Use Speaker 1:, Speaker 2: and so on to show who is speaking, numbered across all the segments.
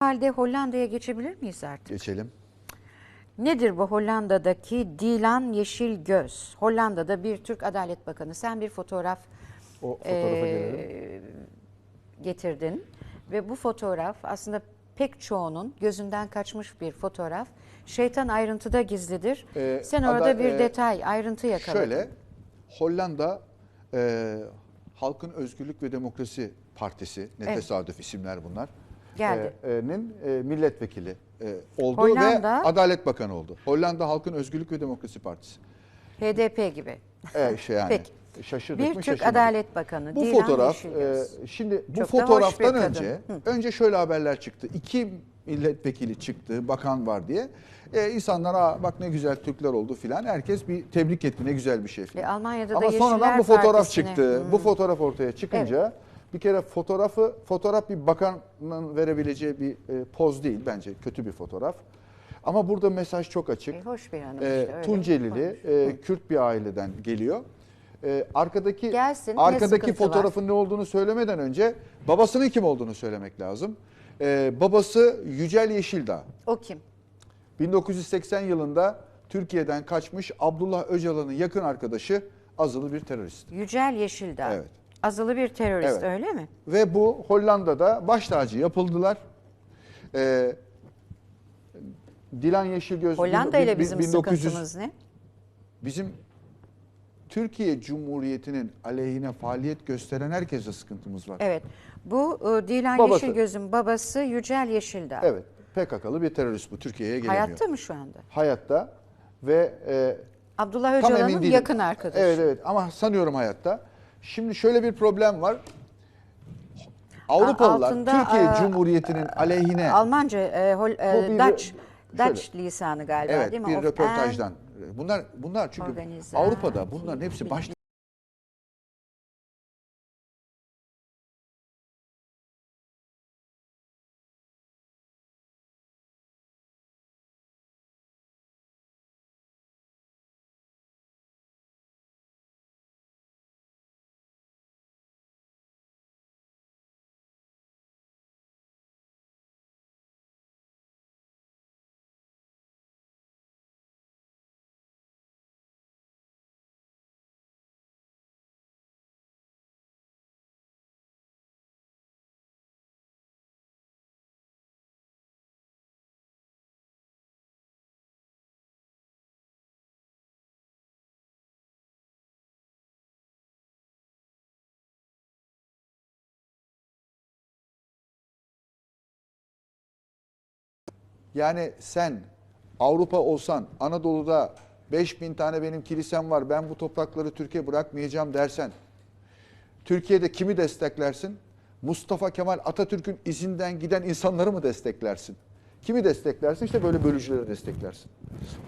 Speaker 1: halde Hollanda'ya geçebilir miyiz artık?
Speaker 2: Geçelim.
Speaker 1: Nedir bu Hollanda'daki Dilan Yeşil Göz? Hollanda'da bir Türk Adalet Bakanı. Sen bir fotoğraf
Speaker 2: O gelelim.
Speaker 1: getirdin ve bu fotoğraf aslında pek çoğunun gözünden kaçmış bir fotoğraf. Şeytan ayrıntıda gizlidir.
Speaker 2: Ee,
Speaker 1: Sen orada
Speaker 2: ada-
Speaker 1: bir
Speaker 2: e,
Speaker 1: detay, ayrıntı yakaladın.
Speaker 2: Şöyle, Hollanda e, Halkın Özgürlük ve Demokrasi Partisi, ne
Speaker 1: Evet.
Speaker 2: tesadüf isimler bunlar.
Speaker 1: Geldi.
Speaker 2: e, e, milletvekili e, oldu
Speaker 1: Hollanda-
Speaker 2: ve Adalet Bakanı oldu. Hollanda Halkın Özgürlük ve Demokrasi Partisi.
Speaker 1: HDP gibi.
Speaker 2: E, şey yani.
Speaker 1: Peki.
Speaker 2: Şaşırdık
Speaker 1: Bir
Speaker 2: mı şaşırmadık.
Speaker 1: Adalet Bakanı
Speaker 2: Bu fotoğraf, e, şimdi bu
Speaker 1: Çok da
Speaker 2: fotoğraftan önce, önce şöyle haberler çıktı. İki milletvekili çıktı, bakan var diye. E, insanlar Aa, bak ne güzel Türkler oldu filan. Herkes bir tebrik etti, ne güzel bir şey filan.
Speaker 1: E, Almanya'da da
Speaker 2: Ama sonradan
Speaker 1: Yeşiller
Speaker 2: bu fotoğraf
Speaker 1: Partisi'ne-
Speaker 2: çıktı.
Speaker 1: Hmm.
Speaker 2: Bu fotoğraf ortaya çıkınca bir kere fotoğrafı, fotoğraf bir bakanın verebileceği bir e, poz değil bence. Kötü bir fotoğraf. Ama burada mesaj çok açık.
Speaker 1: E, hoş bir hanım işte, öyle.
Speaker 2: Tuncelili, e, Kürt bir aileden geliyor. E, arkadaki
Speaker 1: Gelsin, ne
Speaker 2: arkadaki
Speaker 1: var?
Speaker 2: fotoğrafın ne olduğunu söylemeden önce babasının kim olduğunu söylemek lazım. E, babası Yücel Yeşildağ.
Speaker 1: O kim?
Speaker 2: 1980 yılında Türkiye'den kaçmış Abdullah Öcalan'ın yakın arkadaşı azılı bir terörist.
Speaker 1: Yücel Yeşildağ.
Speaker 2: Evet.
Speaker 1: Azılı bir terörist
Speaker 2: Evet.
Speaker 1: öyle mi?
Speaker 2: Ve bu Hollanda'da baş tacı yapıldılar. E, Dilan Yeşilgöz
Speaker 1: Hollanda
Speaker 2: bin-
Speaker 1: ile
Speaker 2: bin-
Speaker 1: bizim
Speaker 2: 1900
Speaker 1: sıkıntımız ne?
Speaker 2: Bizim Türkiye Cumhuriyeti'nin aleyhine faaliyet gösteren herkese sıkıntımız var.
Speaker 1: Evet. Bu e, Dilan
Speaker 2: Babası.
Speaker 1: Yeşilgöz'ün babası Yücel Yeşildağ.
Speaker 2: Evet. PKK'lı bir terörist bu. Türkiye'ye gelemiyor.
Speaker 1: Hayatta mı şu anda?
Speaker 2: Hayatta ve e,
Speaker 1: Abdullah
Speaker 2: tam emin
Speaker 1: Öcalan'ın
Speaker 2: değilim.
Speaker 1: yakın arkadaşı.
Speaker 2: Evet evet ama sanıyorum hayatta. Şimdi şöyle bir problem var. Avrupalılar
Speaker 1: altında,
Speaker 2: Türkiye
Speaker 1: e,
Speaker 2: Cumhuriyeti'nin aleyhine
Speaker 1: Almanca, e, Hol, e, Dutch. Dutch lisanı galiba
Speaker 2: evet
Speaker 1: değil mi?
Speaker 2: bir röportajdan. Bunlar bunlar çünkü
Speaker 1: Organize-
Speaker 2: Avrupa'da bunların hepsi baş Yani sen Avrupa olsan Anadolu'da 5000 tane benim kilisem var ben bu toprakları Türkiye bırakmayacağım dersen Türkiye'de kimi desteklersin? Mustafa Kemal Atatürk'ün izinden giden insanları mı desteklersin? Kimi desteklersin? İşte böyle bölücüleri desteklersin.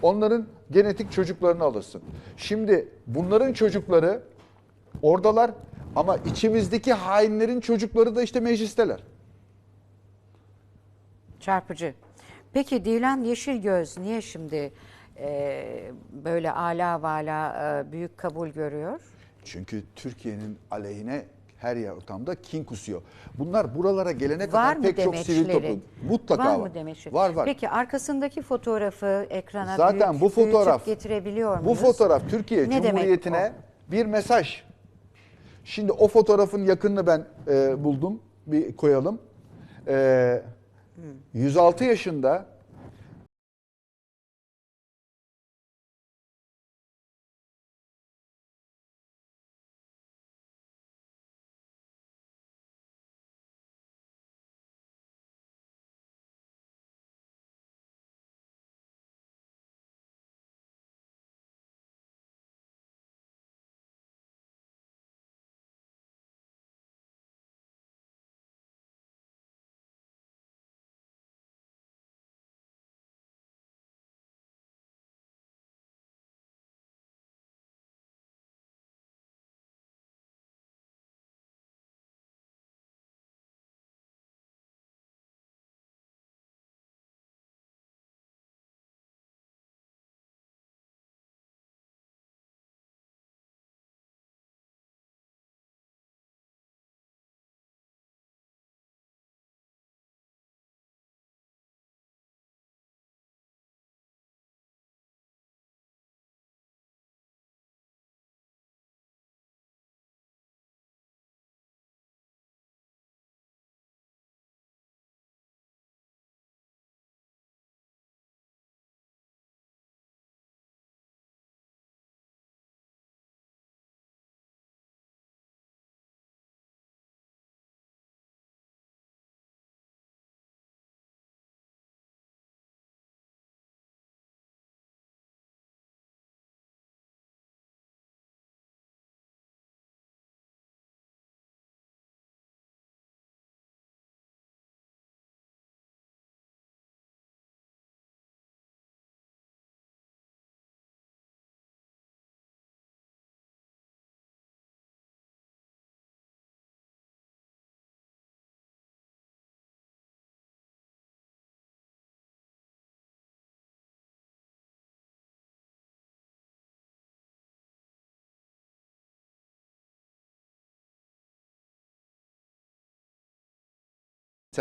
Speaker 2: Onların genetik çocuklarını alırsın. Şimdi bunların çocukları oradalar ama içimizdeki hainlerin çocukları da işte meclisteler.
Speaker 1: Çarpıcı. Peki Dilan Yeşilgöz niye şimdi e, böyle ala vala e, büyük kabul görüyor?
Speaker 2: Çünkü Türkiye'nin aleyhine her yer ortamda kin kusuyor. Bunlar buralara gelene kadar pek çok sivil toplum. Mutlaka
Speaker 1: var.
Speaker 2: var.
Speaker 1: mı demeçleri?
Speaker 2: Var var.
Speaker 1: Peki arkasındaki fotoğrafı ekrana
Speaker 2: Zaten
Speaker 1: büyük,
Speaker 2: bu fotoğraf
Speaker 1: getirebiliyor
Speaker 2: Bu
Speaker 1: muyuz?
Speaker 2: fotoğraf Türkiye
Speaker 1: Ne
Speaker 2: Cumhuriyeti'ne bir mesaj. Şimdi o fotoğrafın yakınını ben e, buldum. Bir koyalım. E, 106 yaşında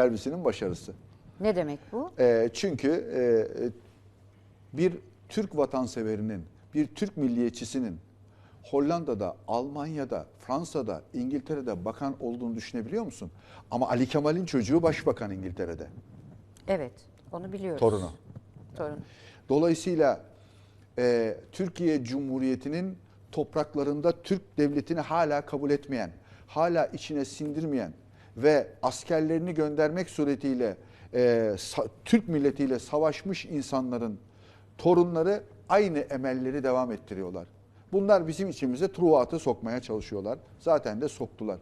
Speaker 2: servisinin başarısı.
Speaker 1: Ne demek bu?
Speaker 2: E, çünkü e, e, bir Türk vatanseverinin, bir Türk milliyetçisinin Hollanda'da, Almanya'da, Fransa'da, İngiltere'de bakan olduğunu düşünebiliyor musun? Ama Ali Kemal'in çocuğu başbakan İngiltere'de,
Speaker 1: Evet, onu biliyoruz.
Speaker 2: torunu.
Speaker 1: Torun.
Speaker 2: Dolayısıyla e, Türkiye Cumhuriyeti'nin topraklarında Türk devletini hala kabul etmeyen, hala içine sindirmeyen ve askerlerini göndermek suretiyle e, Türk milletiyle savaşmış insanların torunları aynı emelleri devam ettiriyorlar. Bunlar bizim içimize truvatı sokmaya çalışıyorlar. Zaten de soktular.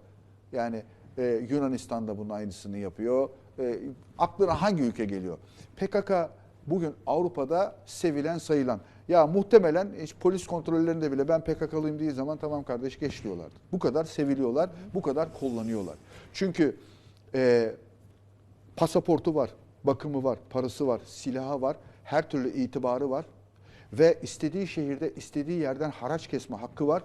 Speaker 2: Yani e, Yunanistan da bunun aynısını yapıyor. E, aklına hangi ülke geliyor? PKK bugün Avrupa'da sevilen sayılan. Ya muhtemelen hiç polis kontrollerinde bile ben PKK'lıyım dediği zaman tamam kardeş geç diyorlardı. Bu kadar seviliyorlar, bu kadar kullanıyorlar. Çünkü e, pasaportu var, bakımı var, parası var, silahı var, her türlü itibarı var ve istediği şehirde istediği yerden haraç kesme hakkı var.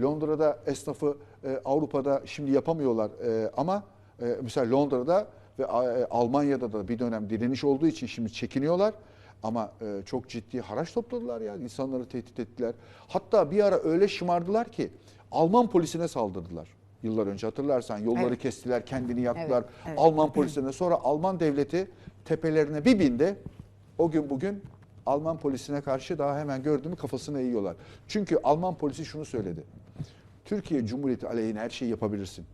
Speaker 2: Londra'da esnafı e, Avrupa'da şimdi yapamıyorlar e, ama e, mesela Londra'da ve e, Almanya'da da bir dönem direniş olduğu için şimdi çekiniyorlar. Ama e, çok ciddi haraç topladılar ya insanları tehdit ettiler. Hatta bir ara öyle şımardılar ki Alman polisine saldırdılar. Yıllar önce hatırlarsan yolları
Speaker 1: Evet.
Speaker 2: kestiler, kendini yaktılar.
Speaker 1: Evet, evet.
Speaker 2: Alman polisine sonra Alman devleti tepelerine bir bindi. O gün bugün Alman polisine karşı daha hemen gördü mü kafasını eğiyorlar. Çünkü Alman polisi şunu söyledi. Türkiye Cumhuriyeti aleyhine her şeyi yapabilirsin.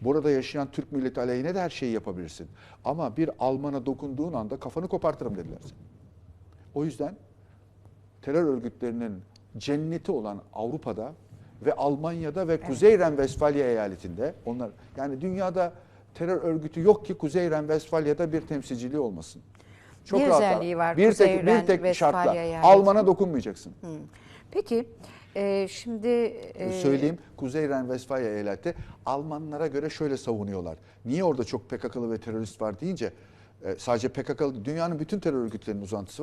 Speaker 2: Burada yaşayan Türk milleti aleyhine de her şeyi yapabilirsin. Ama bir Alman'a dokunduğun anda kafanı kopartırım dediler. O yüzden terör örgütlerinin cenneti olan Avrupa'da ve Almanya'da ve Kuzey Ren-Vesfalya eyaletinde onlar yani dünyada terör örgütü yok ki Kuzey Ren-Vesfalya'da bir temsilciliği olmasın.
Speaker 1: Bir
Speaker 2: rahat-
Speaker 1: özelliği var
Speaker 2: Bir
Speaker 1: Kuzey
Speaker 2: tek, bir tek şartla
Speaker 1: eyaleti.
Speaker 2: Alman'a dokunmayacaksın.
Speaker 1: Peki, e, şimdi... e,
Speaker 2: Söyleyeyim Kuzey Ren-Vesfalya eyaleti Almanlara göre şöyle savunuyorlar. Niye orada çok PKK'lı ve terörist var deyince e, sadece PKK'lı dünyanın bütün terör örgütlerinin uzantısı var.